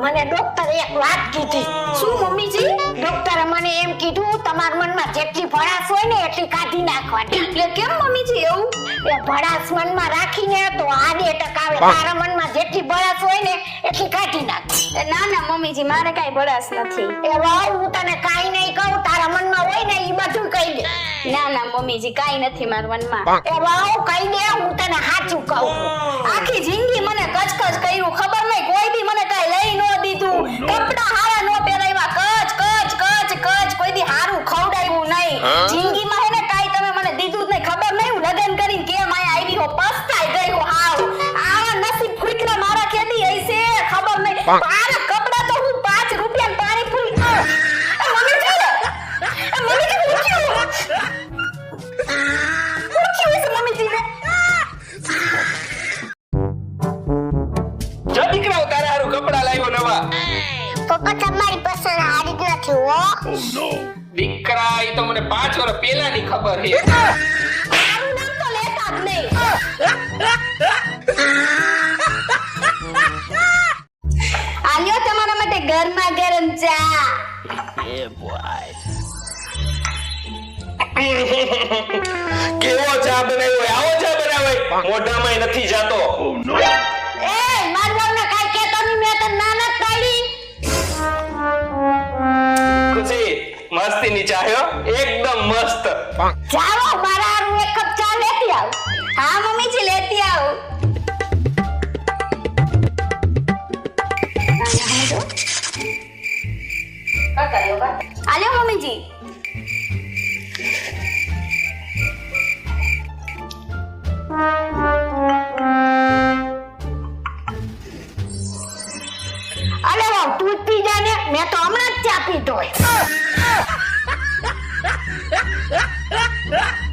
મને ડોક્ટરે એક વાત કીધી. શું મમ્મીજી? ડોક્ટરે મને એમ કીધું તમારા મનમાં જેટલી ભડાસ હોય ને એટલી કાઢી નાખવાની. એટલે કેમ મમ્મીજી એવું? એ ભડાસ મનમાં રાખીને તો આડે ટકાવે તારા મનમાં જેટલી ભડાસ હોય ને એટલી કાઢી નાખ. ના ના મમ્મીજી મારે કઈ ભડાસ નથી. એ વાવ હું તને કાઈ નહીં કહું તારા મનમાં હોય ને એ બધું કહી દે. ના ના મમ્મીજી કાઈ નથી મારા મનમાં. એ વાવ કહી દે હું તને સાચું કહું. આખી જિંદગી મને કર્યું. ખબર નહીં કોઈ દી મને કાંઈ લઈ ન દીધું. કપડા હારા નો પહેરાવ્યા. કચ કચ કચ કચ. કોઈ દી હારું ખવડાવ્યું નહીં. જિંદગીમાં હે ને કાઈ તમે મને દીધું જ નહીં. ખબર નહીં હું લગન કરીને કેમ આયા આવી હો? પસ્તાઈ ગઈ હો હાવ. આવા નસીબ ફૂટલા મારા ખેતી હશે. ખબર નહીં. પપ્પા તમારી પસંદ હારી જ નથી હો. દીકરા એ તો મને પાંચ વર્ષ પહેલાની ખબર છે. મારું નામ તો લેતા જ નહીં. આલ્યો તમારા માટે ગરમા ગરમ ચા. કેવો ચા બનાવ્યો હોય? આવો ચા બનાવાય મોઢામાં નથી જાતો. મસ્તીની ચા હે હો? એકદમ મસ્ત જાઓ મારા હારું એક કપ ચા લેતી આવ હા મમ્મીજી લેતી આવું આલ્યો મમ્મીજી અરે વાવ તું જ પી જા ને મેં તો હમણાં જ ચા પીધો Ha ha ha!